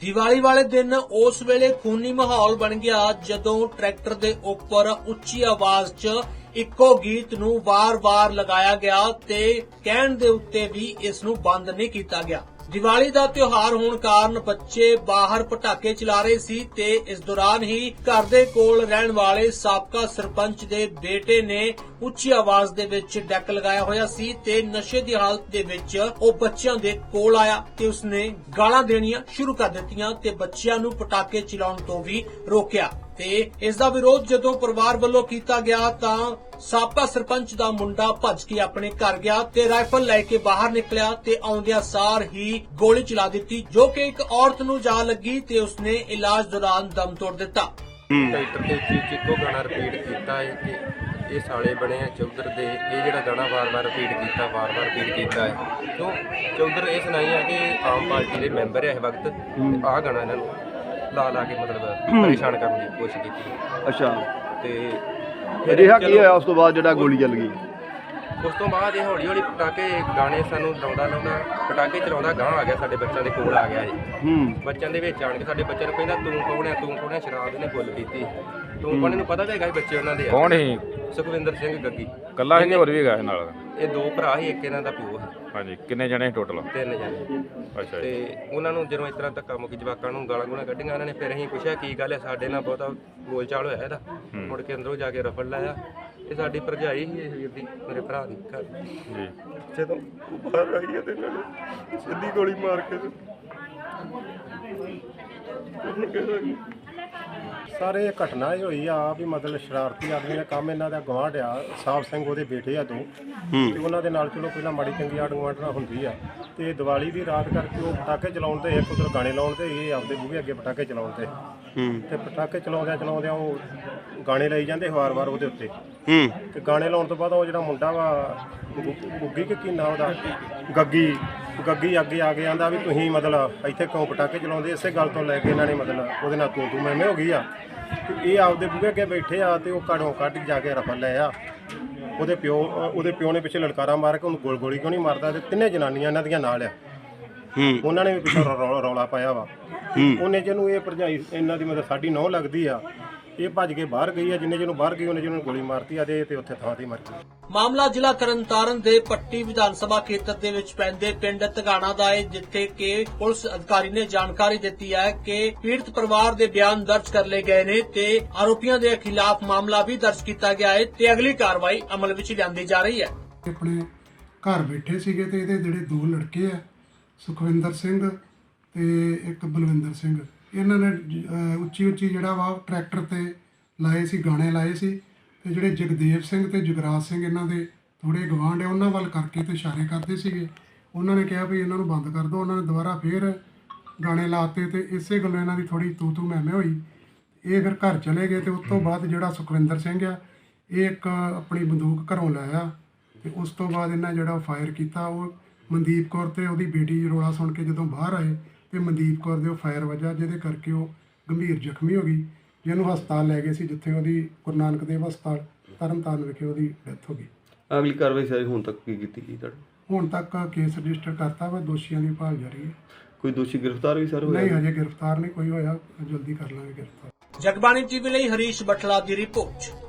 ਦੀਵਾਲੀ ਵਾਲੇ ਦਿਨ ਉਸ ਵੇਲੇ ਖੂਨੀ ਮਾਹੌਲ ਬਣ ਗਿਆ ਜਦੋਂ ਟਰੈਕਟਰ ਦੇ ਉੱਪਰ ਉੱਚੀ ਆਵਾਜ਼ 'ਚ ਇੱਕੋ ਗੀਤ ਨੂੰ ਵਾਰ-ਵਾਰ ਲਗਾਇਆ ਗਿਆ ਤੇ ਕਹਿਣ ਦੇ ਉੱਤੇ ਵੀ ਇਸ ਨੂੰ ਬੰਦ ਨਹੀਂ ਕੀਤਾ ਗਿਆ। ਦੀਵਾਲੀ ਦਾ ਤਿਉਹਾਰ ਹੋਣ ਕਾਰਨ ਬੱਚੇ ਬਾਹਰ ਪਟਾਕੇ ਚਲਾ ਰਹੇ ਸੀ ਤੇ ਇਸ ਦੌਰਾਨ ਹੀ ਘਰ ਦੇ ਕੋਲ ਰਹਿਣ ਵਾਲੇ ਸਾਬਕਾ ਸਰਪੰਚ ਦੇ ਬੇਟੇ ਨੇ ਉੱਚੀ ਆਵਾਜ਼ ਦੇ ਵਿੱਚ ਡੈਕ ਲਗਾਇਆ ਹੋਇਆ ਸੀ ਤੇ ਨਸ਼ੇ ਦੀ ਹਾਲਤ ਦੇ ਵਿੱਚ ਉਹ ਬੱਚਿਆਂ ਦੇ ਕੋਲ ਆਇਆ ਤੇ ਉਸਨੇ ਗਾਲਾਂ ਦੇਣੀਆਂ ਸ਼ੁਰੂ ਕਰ ਦਿੱਤੀਆਂ ਤੇ ਬੱਚਿਆਂ ਨੂੰ ਪਟਾਕੇ ਚਲਾਉਣ ਤੋਂ ਵੀ ਰੋਕਿਆ। ਤੇ ਇਸ ਦਾ ਵਿਰੋਧ ਜਦੋਂ ਪਰਿਵਾਰ ਵੱਲੋਂ ਕੀਤਾ ਗਿਆ ਤਾਂ ਸਾਬਕਾ ਸਰਪੰਚ ਦਾ ਮੁੰਡਾ ਭੱਜ ਕੇ ਆਪਣੇ ਘਰ ਗਿਆ ਤੇ ਰਾਈਫਲ ਲੈ ਕੇ ਬਾਹਰ ਨਿਕਲਿਆ ਤੇ ਆਉਂਦਿਆਂ ਸਾਰ ਹੀ ਗੋਲੀ ਚਲਾ ਦਿੱਤੀ ਜੋ ਕਿ ਇੱਕ ਔਰਤ ਨੂੰ ਜਾ ਲੱਗੀ ਤੇ ਉਸਨੇ ਇਲਾਜ ਦੌਰਾਨ ਦਮ ਤੋੜ ਦਿੱਤਾ। ਟਰੈਕਟਰ ਤੇ ਚੀਕ ਚੀਕੋ ਗਾਣਾ ਰਿਪੀਟ ਕੀਤਾ ਹੈ ਕਿ ਇਹ ਸਾਲੇ ਬਣੇ ਆ ਚੌਧਰ ਦੇ ਇਹ ਜਿਹੜਾ ਗਾਣਾ ਵਾਰ-ਵਾਰ ਰਿਪੀਟ ਕੀਤਾ ਵਾਰ-ਵਾਰ ਰਿਪੀਟ ਕੀਤਾ ਹੈ। ਕਿਉਂ ਚੌਧਰ ਇਹ ਸੁਣਾਈ ਆ ਕਿ ਆਮ ਪਾਰਟੀ ਦੇ ਮੈਂਬਰ ਆ ਇਸ ਵਕਤ ਤੇ ਆਹ ਗਾਣਾ ਇਹਨਾਂ ਨੂੰ ਲਾ ਲਾ ਕੇ ਮਤਲਬ ਪਰੇਸ਼ਾਨ ਕਰਨ ਦੀ ਕੋਸ਼ਿਸ਼ ਕੀਤੀ। ਅੱਛਾ। ਤੇ ਰਿਹਾ ਕੀ ਹੋਇਆ ਉਸ ਤੋਂ ਬਾਅਦ ਜਿਹੜਾ ਗੋਲੀ ਚੱਲ ਗਈ? ਉਸ ਤੋਂ ਬਾਅਦ ਇਹ ਹੌਲੀ ਹੌਲੀ ਪਟਾਕੇ ਗਾਣੇ ਸਾਨੂੰ ਲਾਉਂਦਾ ਲਾਉਂਦਾ ਪਟਾਕੇ ਚਲਾਉਂਦਾ ਗਾਂ ਆ ਗਿਆ ਸਾਡੇ ਬੱਚਿਆਂ ਦੇ ਕੋਲ ਆ ਗਿਆ ਜੀ। ਹੂੰ। ਬੱਚਿਆਂ ਦੇ ਵਿੱਚ ਆਣ ਕੇ ਸਾਡੇ ਬੱਚਿਆਂ ਨੂੰ ਕਹਿੰਦਾ ਤੂੰ ਕੌਣ ਹੈ ਤੂੰ ਕੌਣ ਹੈ ਸ਼ਰਾਬ ਇਹਨੇ ਫੁੱਲ ਪੀਤੀ। ਤੂੰ ਕੌਣ ਇਹਨੂੰ ਪਤਾ ਵੀ ਹੈਗਾ ਵੀ ਬੱਚੇ ਉਹਨਾਂ ਦੇ ਆ। ਕੌਣ ਸੀ? ਸੁਖਵਿੰਦਰ ਸਿੰਘ ਗੱਗੀ। ਕੱਲਾ ਹੀ ਹੋਰ ਵੀ ਹੈਗਾ ਇਹ ਨਾਲ? ਇਹ ਦੋ ਭਰਾ ਸੀ ਇੱਕ ਇਹਨਾਂ ਦਾ ਪਿਓ ਸੀ ਹਾਂਜੀ ਕਿੰਨੇ ਜਣੇ ਟੋਟਲ ਤਿੰਨ ਜਣੇ। ਅੱਛਾ ਜੀ। ਤੇ ਉਹਨਾਂ ਨੂੰ ਜਦੋਂ ਇਸ ਤਰ੍ਹਾਂ ਧੱਕਾ ਮੁੱਕੀ ਜਵਾਕਾਂ ਨੂੰ ਗਾਲਾਂ ਗੂਲਾਂ ਕੱਢੀਆਂ ਇਹਨਾਂ ਨੇ ਫਿਰ ਅਸੀਂ ਪੁੱਛਿਆ ਕੀ ਗੱਲ ਹੈ? ਸਾਡੇ ਨਾਲ ਬਹੁਤਾ ਬੋਲਚਾਲ ਹੋਇਆ ਇਹਦਾ? ਮੁੜ ਕੇ ਅੰਦਰੋਂ ਜਾ ਕੇ ਰਫਲ ਲਾਇਆ। ਇਹ ਸਾਡੀ ਭਰਜਾਈ ਸੀ ਇਹ ਵੀਰ ਦੀ ਮੇਰੇ ਭਰਾ ਦੀ ਘਰ ਜੀ। ਜਦੋਂ ਉਹ ਬਾਹਰ ਆਈ ਹੈ ਤੇ ਇਹਨਾਂ ਨੇ ਸਿੱਧੀ ਗੋਲੀ ਮਾਰ ਕੇ ਤੇ ਸਰ ਇਹ ਘਟਨਾ ਇਹ ਹੋਈ ਆ ਵੀ ਮਤਲਬ ਸ਼ਰਾਰਤੀ ਆਦਮੀ ਦਾ ਕੰਮ ਇਹਨਾਂ ਦਾ ਗਵਾਂਢ ਆ ਸਾਹਿਬ ਸਿੰਘ ਉਹਦੇ ਬੇਟੇ ਆ ਦੋ। ਤੇ ਉਹਨਾਂ ਦੇ ਨਾਲ ਚਲੋ ਪਹਿਲਾਂ ਮਾੜੀ ਚੰਗੀ ਆੜ ਗਵਾਂਢਣਾ ਹੁੰਦੀ ਆ। ਤੇ ਦੀਵਾਲੀ ਦੀ ਰਾਤ ਕਰਕੇ ਉਹ ਪਟਾਕੇ ਚਲਾਉਣ ਤੇ ਇੱਕ ਉਧਰ ਗਾਣੇ ਲਾਉਣ ਤੇ ਇਹ ਆਪਦੇ ਬੂਹੇ ਅੱਗੇ ਪਟਾਕੇ ਚਲਾਉਣ ਤੇ। ਤੇ ਪਟਾਕੇ ਚਲਾਉਂਦਿਆਂ ਚਲਾਉਂਦਿਆਂ ਉਹ ਗਾਣੇ ਲਈ ਜਾਂਦੇ ਵਾਰ-ਵਾਰ ਉਹਦੇ ਉੱਤੇ। ਤੇ ਗਾਣੇ ਲਾਉਣ ਤੋਂ ਬਾਅਦ ਉਹ ਜਿਹੜਾ ਮੁੰਡਾ ਵਾ ਗੁੱਗੀ ਕਿ ਕੀ ਨਾਂ ਉਹਦਾ? ਗੱਗੀ। ਗੱਗੀ ਅੱਗੇ ਆ ਕੇ ਆਂਦਾ ਵੀ ਤੁਸੀਂ ਮਤਲਬ ਇੱਥੇ ਕਿਉਂ ਪਟਾਕੇ ਚਲਾਉਂਦੇ ਇਸੇ ਗੱਲ ਤੋਂ ਲੈ ਕੇ ਇਹਨਾਂ ਨੇ ਮਤਲਬ ਉਹਦੇ ਨਾਲ ਤੂੰ ਤੂੰ ਮੈਂ ਮੈਂ ਹੋ ਗਈ ਆ। ਤੇ ਇਹ ਆਪਦੇ ਬੂਹੇ ਅੱਗੇ ਬੈਠੇ ਆ ਤੇ ਉਹ ਘੜੋਂ ਕੱਢ ਜਾ ਕੇ ਰਫਲ ਲੈ ਆ। ਉਹਦੇ ਪਿਓ ਉਹਦੇ ਪਿਓ ਨੇ ਪਿੱਛੇ ਲਲਕਾਰਾ ਮਾਰ ਕੇ ਉਹਨੂੰ ਗੋਲ ਗੋਲੀ ਕਿਉਂ ਨਹੀਂ ਮਾਰਦਾ ਤੇ ਤਿੰਨੇ ਜਨਾਨੀਆਂ ਇਹਨਾਂ ਦੀਆਂ ਨਾਲ ਆ। ਹੂੰ। ਉਹਨਾਂ ਨੇ ਵੀ ਪਿੱਛੋਂ ਰੌਲਾ ਪਾਇਆ ਵਾ। ਉਹਨੇ ਜਿਹਨੂੰ ਇਹ ਭਰਜਾਈ ਇਹਨਾਂ ਦੀ ਮਤਲਬ ਸਾਡੀ ਨੌ ਲੱਗਦੀ ਆ ਇਹ ਭੱਜ ਕੇ ਬਾਹਰ ਗਈ ਆ ਜਿੰਨੇ ਜਿਹਨੂੰ ਬਾਹਰ ਗਈ ਉਹਨੇ ਜਿਹਨੂੰ ਗੋਲੀ ਮਾਰਤੀ ਆ ਤੇ ਇਹ ਤੇ ਉੱਥੇ ਥਾਂ ਤੇ ਹੀ ਮਰ ਗਈ। ਮਾਮਲਾ ਜ਼ਿਲ੍ਹਾ ਤਰਨਤਾਰਨ ਦੇ ਪੱਟੀ ਵਿਧਾਨ ਸਭਾ ਖੇਤਰ ਦੇ ਵਿੱਚ ਪੈਂਦੇ ਪਿੰਡ ਤਗਾਣਾ ਦਾ ਹੈ ਜਿੱਥੇ ਕਿ ਪੁਲਿਸ ਅਧਿਕਾਰੀ ਨੇ ਜਾਣਕਾਰੀ ਦਿੱਤੀ ਹੈ ਕਿ ਪੀੜਤ ਪਰਿਵਾਰ ਦੇ ਬਿਆਨ ਦਰਜ ਕਰ ਲਏ ਗਏ ਨੇ ਤੇ ਆਰੋਪੀਆਂ ਦੇ ਖਿਲਾਫ ਮਾਮਲਾ ਵੀ ਦਰਜ ਕੀਤਾ ਗਿਆ ਹੈ ਤੇ ਅਗਲੀ ਕਾਰਵਾਈ ਅਮਲ ਵਿੱਚ ਲਿਆਂਦੀ ਜਾ ਰਹੀ ਹੈ। ਆਪਣੇ ਘਰ ਬੈਠੇ ਸੀਗੇ ਤੇ ਇਹਦੇ ਜਿਹੜੇ ਦੋ ਲੜਕੇ ਆ ਸੁਖਵਿੰਦਰ ਸਿੰਘ ਤੇ ਇੱਕ ਬਲਵਿੰਦਰ ਸਿੰਘ। ਇਹਨਾਂ ਨੇ ਉੱਚੀ ਉੱਚੀ ਜਿਹੜਾ ਵਾ ਟਰੈਕਟਰ ਤੇ ਲਾਏ ਸੀ, ਗਾਣੇ ਲਾਏ ਸੀ ਤੇ ਜਿਹੜੇ ਜਗਦੇਵ ਸਿੰਘ ਤੇ ਜਗਰਾਜ ਸਿੰਘ ਇਹਨਾਂ ਦੇ ਥੋੜੇ ਗਵਾਂਢ ਆ, ਉਹਨਾਂ ਵੱਲ ਕਰਕੇ ਤੇ ਇਸ਼ਾਰੇ ਕਰਦੇ ਸੀਗੇ। ਉਹਨਾਂ ਨੇ ਕਿਹਾ ਵੀ ਇਹਨਾਂ ਨੂੰ ਬੰਦ ਕਰ ਦਿਓ। ਉਹਨਾਂ ਨੇ ਦੁਬਾਰਾ ਫੇਰ ਗਾਣੇ ਲਾਤੇ ਤੇ ਇਸੇ ਗੱਲੋਂ ਇਹਨਾਂ ਦੀ ਥੋੜੀ ਤੂ ਤੂ ਮਹਿਮੇ ਹੋਈ। ਇਹ ਫਿਰ ਘਰ ਚਲੇ ਗਏ ਤੇ ਉਸ ਤੋਂ ਬਾਅਦ ਜਿਹੜਾ ਸੁਖਵਿੰਦਰ ਸਿੰਘ ਆ, ਇਹ ਇੱਕ ਆਪਣੀ ਬੰਦੂਕ ਘਰੋਂ ਲਾਇਆ ਤੇ ਉਸ ਤੋਂ ਬਾਅਦ ਇਹਨਾਂ ਜਿਹੜਾ ਫਾਇਰ ਕੀਤਾ, ਉਹ ਮਨਦੀਪ ਕੌਰ ਤੇ ਉਹਦੀ ਬੇਟੀ ਰੋਲਾ ਸੁਣ ਕੇ ਜਦੋਂ ਬਾਹਰ ਆਏ ਤੇ ਮਨਦੀਪ ਕੌਰ ਦੇ ਉਹ ਫਾਇਰ ਵਜਾ ਜਿਹਦੇ ਕਰਕੇ ਉਹ ਗੰਭੀਰ ਜ਼ਖਮੀ ਹੋ ਗਈ ਜਿਹਨੂੰ ਹਸਪਤਾਲ ਲੈ ਗਏ ਸੀ ਜਿੱਥੇ ਉਹਦੀ ਗੁਰੂ ਨਾਨਕ ਦੇਵ ਹਸਪਤਾਲ ਤਰਨਤਾਰਨ ਵਿਖੇ ਉਹਦੀ ਡੈਥ ਹੋ ਗਈ। ਅਗਲੀ ਕਾਰਵਾਈ ਸਾਰੀ ਹੁਣ ਤੱਕ ਕੀ ਕੀਤੀ ਗਈ ਤੁਹਾਡੀ? ਹੁਣ ਤੱਕ ਕੇਸ ਰਜਿਸਟਰ ਕਰਤਾ ਵਾ ਦੋਸ਼ੀਆਂ ਦੀ ਭਾਲ ਜਾਰੀ ਹੈ। ਕੋਈ ਦੋਸ਼ੀ ਗ੍ਰਿਫਤਾਰ ਵੀ ਸਰ ਨਹੀਂ ਹੋਇਆ ਹਜੇ ਗ੍ਰਿਫਤਾਰ ਨਹੀਂ ਕੋਈ ਹੋਇਆ ਜਲਦੀ ਕਰ ਲਾਂਗੇ ਗ੍ਰਿਫਤਾਰ। ਜਗਬਾਣੀ ਟੀਵੀ ਲਈ ਹਰੀਸ਼ ਬਠਲਾ ਦੀ ਰਿਪੋਰਟ।